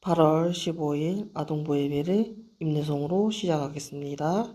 8월 15일 아동부 예배를 임내송으로 시작하겠습니다.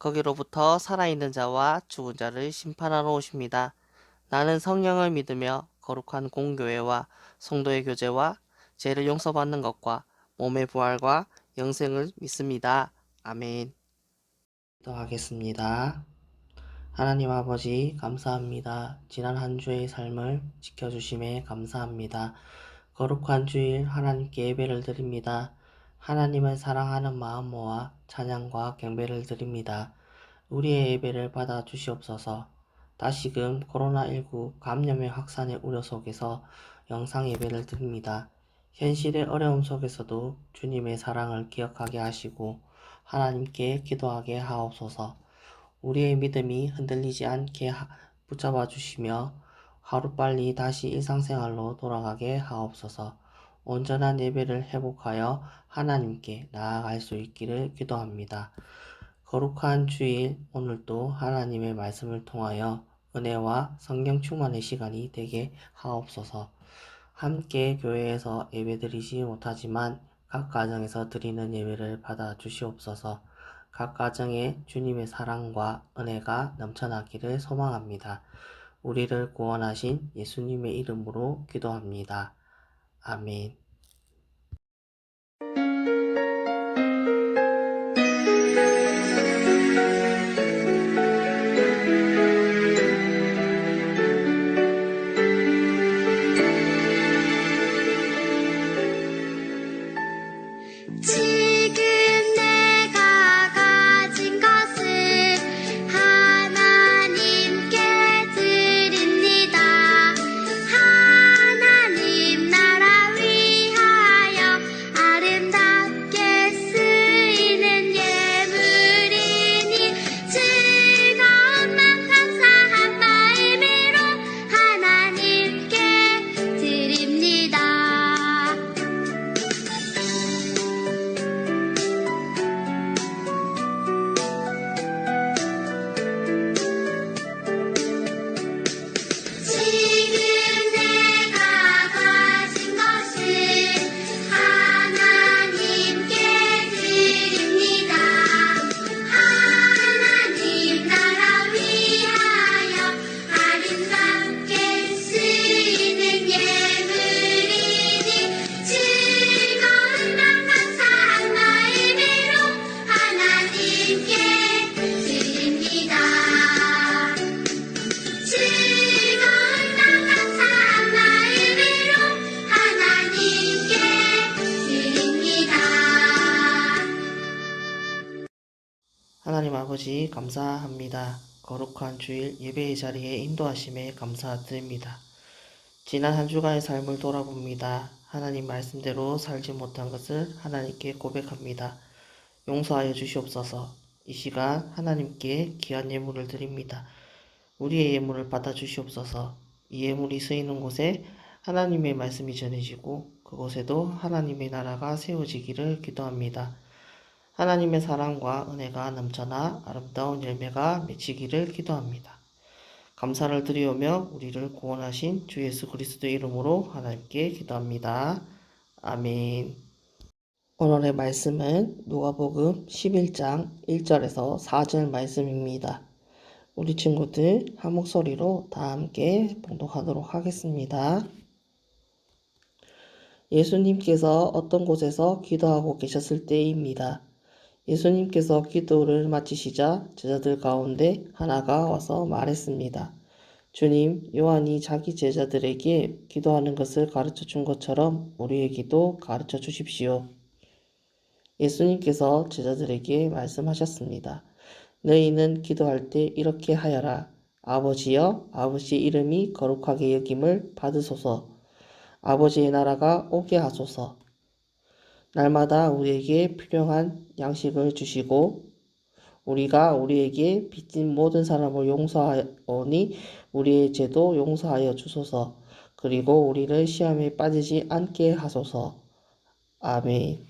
거기로부터 살아있는 자와 죽은 자를 심판하러 오십니다. 나는 성령을 믿으며 거룩한 공교회와 성도의 교제와 죄를 용서받는 것과 몸의 부활과 영생을 믿습니다. 아멘. 기도하겠습니다. 하나님 아버지 감사합니다. 지난 한 주의 삶을 지켜주심에 감사합니다. 거룩한 주일 하나님께 예배를 드립니다. 하나님을 사랑하는 마음 모아 찬양과 경배를 드립니다. 우리의 예배를 받아 주시옵소서. 다시금 코로나19 감염의 확산의 우려 속에서 영상 예배를 드립니다. 현실의 어려움 속에서도 주님의 사랑을 기억하게 하시고 하나님께 기도하게 하옵소서. 우리의 믿음이 흔들리지 않게 하- 붙잡아 주시며 하루빨리 다시 일상생활로 돌아가게 하옵소서. 온전한 예배를 회복하여 하나님께 나아갈 수 있기를 기도합니다. 거룩한 주일 오늘도 하나님의 말씀을 통하여 은혜와 성령 충만의 시간이 되게 하옵소서. 함께 교회에서 예배드리지 못하지만 각 가정에서 드리는 예배를 받아 주시옵소서. 각 가정에 주님의 사랑과 은혜가 넘쳐나기를 소망합니다. 우리를 구원하신 예수님의 이름으로 기도합니다. 아멘. 지 아버지 감사합니다. 거룩한 주일 예배의 자리에 인도하심에 감사드립니다. 지난 한 주간의 삶을 돌아봅니다. 하나님 말씀대로 살지 못한 것을 하나님께 고백합니다. 용서하여 주시옵소서. 이 시간 하나님께 귀한 예물을 드립니다. 우리의 예물을 받아 주시옵소서. 이 예물이 쓰이는 곳에 하나님의 말씀이 전해지고 그곳에도 하나님의 나라가 세워지기를 기도합니다. 하나님의 사랑과 은혜가 넘쳐나 아름다운 열매가 맺히기를 기도합니다. 감사를 드리오며 우리를 구원하신 주 예수 그리스도의 이름으로 하나님께 기도합니다. 아멘. 오늘의 말씀은 누가복음 11장 1절에서 4절 말씀입니다. 우리 친구들 한 목소리로 다 함께 봉독하도록 하겠습니다. 예수님께서 어떤 곳에서 기도하고 계셨을 때입니다. 예수님께서 기도를 마치시자 제자들 가운데 하나가 와서 말했습니다. 주님, 요한이 자기 제자들에게 기도하는 것을 가르쳐 준 것처럼 우리에게도 가르쳐 주십시오. 예수님께서 제자들에게 말씀하셨습니다. 너희는 기도할 때 이렇게 하여라. 아버지여, 아버지 이름이 거룩하게 여김을 받으소서. 아버지의 나라가 오게 하소서. 날마다 우리에게 필요한 양식을 주시고 우리가 우리에게 빚진 모든 사람을 용서하오니 우리의 죄도 용서하여 주소서. 그리고 우리를 시험에 빠지지 않게 하소서. 아멘.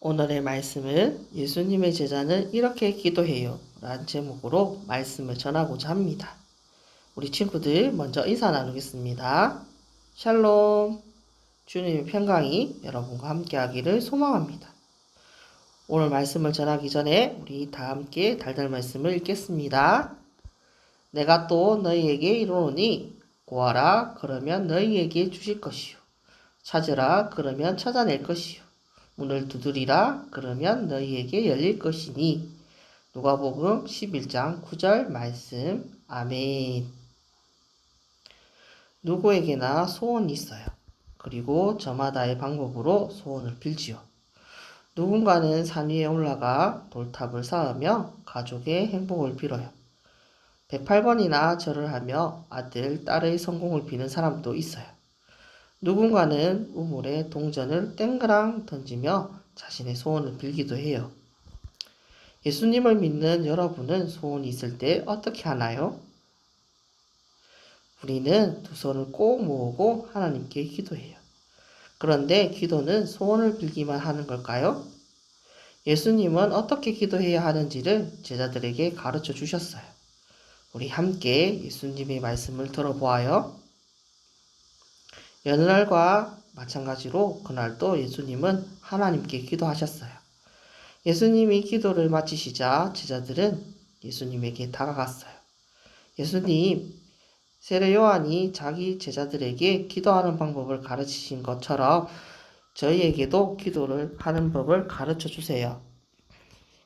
오늘의 말씀은 예수님의 제자는 이렇게 기도해요. 라는 제목으로 말씀을 전하고자 합니다. 우리 친구들 먼저 인사 나누겠습니다. 샬롬. 주님의 평강이 여러분과 함께 하기를 소망합니다. 오늘 말씀을 전하기 전에 우리 다 함께 달달 말씀을 읽겠습니다. 내가 또 너희에게 이르노니 구하라 그러면 너희에게 주실 것이요 찾으라 그러면 찾아낼 것이요 문을 두드리라 그러면 너희에게 열릴 것이니 누가복음 11장 9절 말씀 아멘 누구에게나 소원이 있어요. 그리고 저마다의 방법으로 소원을 빌지요. 누군가는 산 위에 올라가 돌탑을 쌓으며 가족의 행복을 빌어요. 108번이나 절을 하며 아들, 딸의 성공을 비는 사람도 있어요. 누군가는 우물에 동전을 땡그랑 던지며 자신의 소원을 빌기도 해요. 예수님을 믿는 여러분은 소원이 있을 때 어떻게 하나요? 우리는 두 손을 꼭 모으고 하나님께 기도해요. 그런데 기도는 소원을 빌기만 하는 걸까요? 예수님은 어떻게 기도해야 하는지를 제자들에게 가르쳐 주셨어요. 우리 함께 예수님의 말씀을 들어보아요. 여느 날과 마찬가지로 그날도 예수님은 하나님께 기도하셨어요. 예수님이 기도를 마치시자 제자들은 예수님에게 다가갔어요. 예수님, 세례 요한이 자기 제자들에게 기도하는 방법을 가르치신 것처럼 저희에게도 기도를 하는 법을 가르쳐 주세요.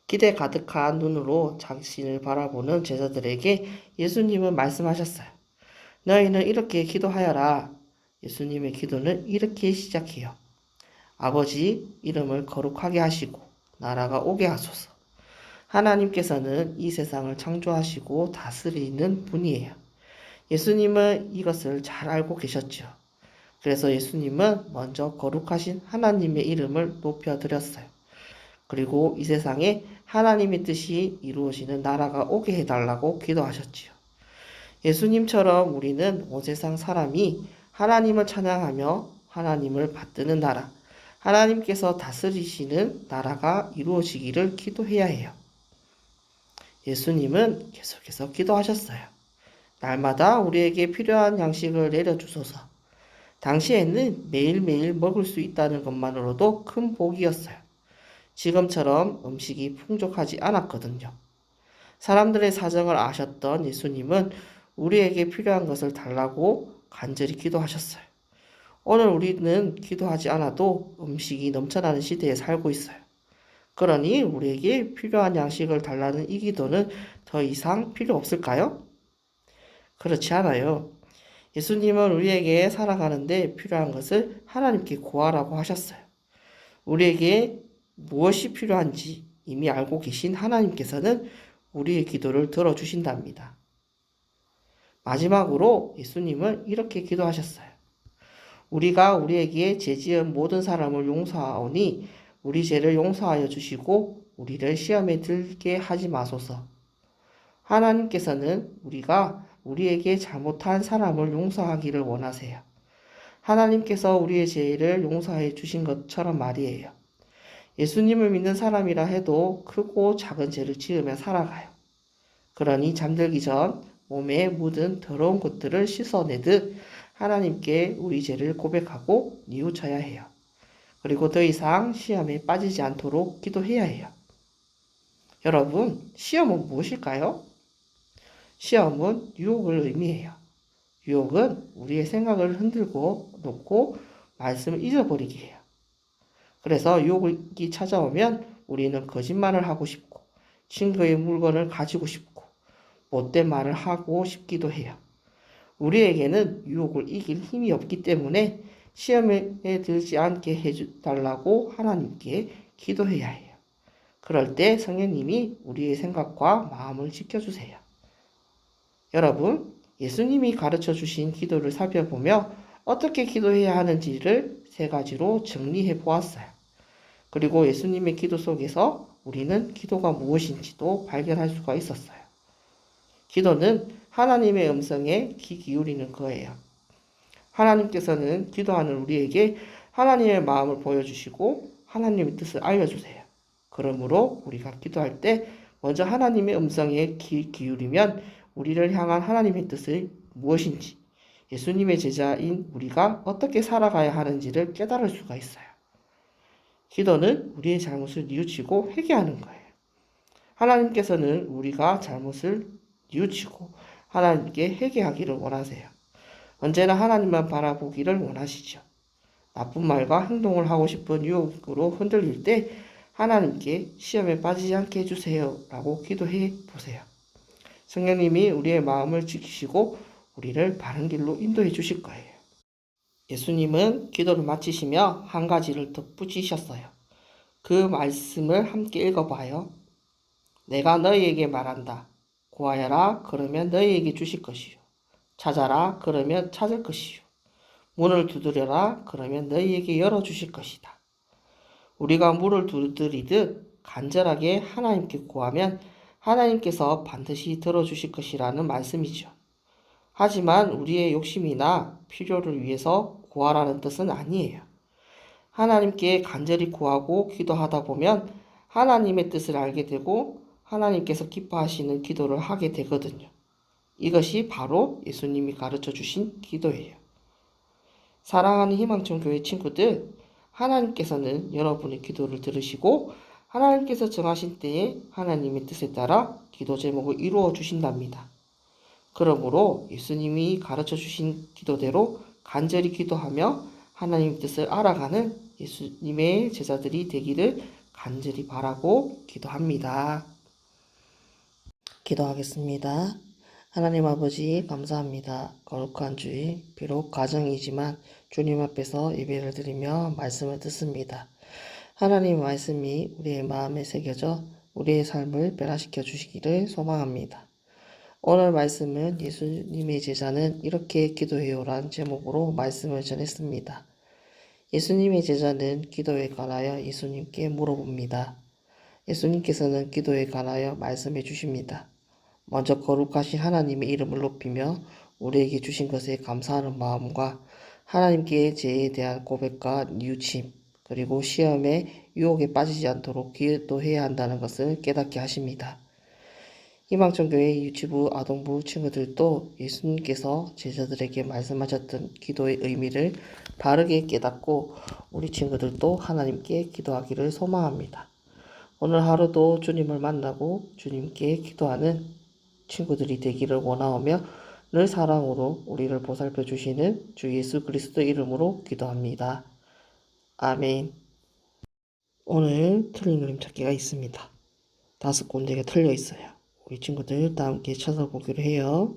기대 가득한 눈으로 자신을 바라보는 제자들에게 예수님은 말씀하셨어요. 너희는 이렇게 기도하여라. 예수님의 기도는 이렇게 시작해요. 아버지 이름을 거룩하게 하시고 나라가 오게 하소서. 하나님께서는 이 세상을 창조하시고 다스리는 분이에요. 예수님은 이것을 잘 알고 계셨죠. 그래서 예수님은 먼저 거룩하신 하나님의 이름을 높여드렸어요. 그리고 이 세상에 하나님의 뜻이 이루어지는 나라가 오게 해달라고 기도하셨지요. 예수님처럼 우리는 온 세상 사람이 하나님을 찬양하며 하나님을 받드는 나라, 하나님께서 다스리시는 나라가 이루어지기를 기도해야 해요. 예수님은 계속해서 기도하셨어요. 날마다 우리에게 필요한 양식을 내려주소서. 당시에는 매일매일 먹을 수 있다는 것만으로도 큰 복이었어요. 지금처럼 음식이 풍족하지 않았거든요. 사람들의 사정을 아셨던 예수님은 우리에게 필요한 것을 달라고 간절히 기도하셨어요. 오늘 우리는 기도하지 않아도 음식이 넘쳐나는 시대에 살고 있어요. 그러니 우리에게 필요한 양식을 달라는 이 기도는 더 이상 필요 없을까요? 그렇지 않아요. 예수님은 우리에게 살아가는데 필요한 것을 하나님께 구하라고 하셨어요. 우리에게 무엇이 필요한지 이미 알고 계신 하나님께서는 우리의 기도를 들어주신답니다. 마지막으로 예수님은 이렇게 기도하셨어요. 우리가 우리에게 죄 지은 모든 사람을 용서하오니 우리 죄를 용서하여 주시고 우리를 시험에 들게 하지 마소서. 하나님께서는 우리가 우리에게 잘못한 사람을 용서하기를 원하세요. 하나님께서 우리의 죄를 용서해 주신 것처럼 말이에요. 예수님을 믿는 사람이라 해도 크고 작은 죄를 지으며 살아가요. 그러니 잠들기 전 몸에 묻은 더러운 것들을 씻어내듯 하나님께 우리 죄를 고백하고 뉘우쳐야 해요. 그리고 더 이상 시험에 빠지지 않도록 기도해야 해요. 여러분, 시험은 무엇일까요? 시험은 유혹을 의미해요. 유혹은 우리의 생각을 흔들고 놓고 말씀을 잊어버리게 해요. 그래서 유혹이 찾아오면 우리는 거짓말을 하고 싶고 친구의 물건을 가지고 싶고 못된 말을 하고 싶기도 해요. 우리에게는 유혹을 이길 힘이 없기 때문에 시험에 들지 않게 해달라고 하나님께 기도해야 해요. 그럴 때 성령님이 우리의 생각과 마음을 지켜주세요. 여러분, 예수님이 가르쳐 주신 기도를 살펴보며 어떻게 기도해야 하는지를 세 가지로 정리해 보았어요. 그리고 예수님의 기도 속에서 우리는 기도가 무엇인지도 발견할 수가 있었어요. 기도는 하나님의 음성에 귀 기울이는 거예요. 하나님께서는 기도하는 우리에게 하나님의 마음을 보여주시고 하나님의 뜻을 알려주세요. 그러므로 우리가 기도할 때 먼저 하나님의 음성에 귀 기울이면 우리를 향한 하나님의 뜻이 무엇인지 예수님의 제자인 우리가 어떻게 살아가야 하는지를 깨달을 수가 있어요. 기도는 우리의 잘못을 뉘우치고 회개하는 거예요. 하나님께서는 우리가 잘못을 뉘우치고 하나님께 회개하기를 원하세요. 언제나 하나님만 바라보기를 원하시죠. 나쁜 말과 행동을 하고 싶은 유혹으로 흔들릴 때 하나님께 시험에 빠지지 않게 해주세요. 라고 기도해 보세요. 성령님이 우리의 마음을 지키시고 우리를 바른 길로 인도해 주실 거예요. 예수님은 기도를 마치시며 한 가지를 덧붙이셨어요. 그 말씀을 함께 읽어봐요. 내가 너희에게 말한다. 구하여라. 그러면 너희에게 주실 것이요. 찾아라. 그러면 찾을 것이요. 문을 두드려라. 그러면 너희에게 열어 주실 것이다. 우리가 문을 두드리듯 간절하게 하나님께 구하면 하나님께서 반드시 들어주실 것이라는 말씀이죠. 하지만 우리의 욕심이나 필요를 위해서 구하라는 뜻은 아니에요. 하나님께 간절히 구하고 기도하다 보면 하나님의 뜻을 알게 되고 하나님께서 기뻐하시는 기도를 하게 되거든요. 이것이 바로 예수님이 가르쳐 주신 기도예요. 사랑하는 희망청 교회 친구들, 하나님께서는 여러분의 기도를 들으시고 하나님께서 정하신 때에 하나님의 뜻에 따라 기도 제목을 이루어 주신답니다. 그러므로 예수님이 가르쳐 주신 기도대로 간절히 기도하며 하나님의 뜻을 알아가는 예수님의 제자들이 되기를 간절히 바라고 기도합니다. 기도하겠습니다. 하나님 아버지 감사합니다. 거룩한 주일 비록 가정이지만 주님 앞에서 예배를 드리며 말씀을 듣습니다. 하나님 말씀이 우리의 마음에 새겨져 우리의 삶을 변화시켜 주시기를 소망합니다. 오늘 말씀은 예수님의 제자는 이렇게 기도해요란 제목으로 말씀을 전했습니다. 예수님의 제자는 기도에 관하여 예수님께 물어봅니다. 예수님께서는 기도에 관하여 말씀해 주십니다. 먼저 거룩하신 하나님의 이름을 높이며 우리에게 주신 것에 감사하는 마음과 하나님께 죄에 대한 고백과 뉘우침 그리고 시험에 유혹에 빠지지 않도록 기도해야 한다는 것을 깨닫게 하십니다. 희망천교회 유치부 아동부 친구들도 예수님께서 제자들에게 말씀하셨던 기도의 의미를 바르게 깨닫고 우리 친구들도 하나님께 기도하기를 소망합니다. 오늘 하루도 주님을 만나고 주님께 기도하는 친구들이 되기를 원하오며 늘 사랑으로 우리를 보살펴 주시는 주 예수 그리스도 이름으로 기도합니다. 아멘. 오늘 틀린 그림 찾기가 있습니다. 다섯 군데가 틀려 있어요. 우리 친구들 다 함께 찾아보기로 해요.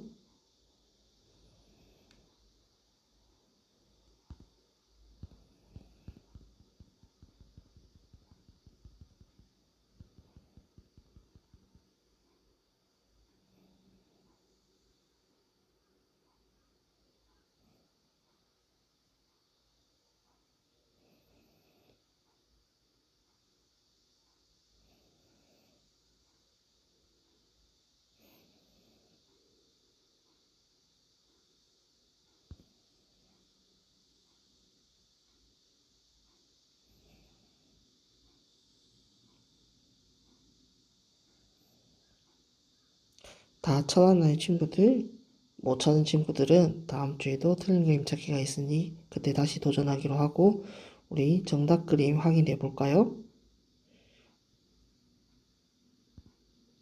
다 찾았나요, 친구들? 못 찾은 친구들은 다음 주에도 틀린 그림 찾기가 있으니 그때 다시 도전하기로 하고 우리 정답 그림 확인해 볼까요?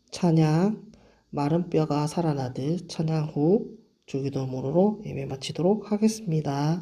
찬양, 마른 뼈가 살아나듯 찬양 후 주기도문으로 예배 마치도록 하겠습니다.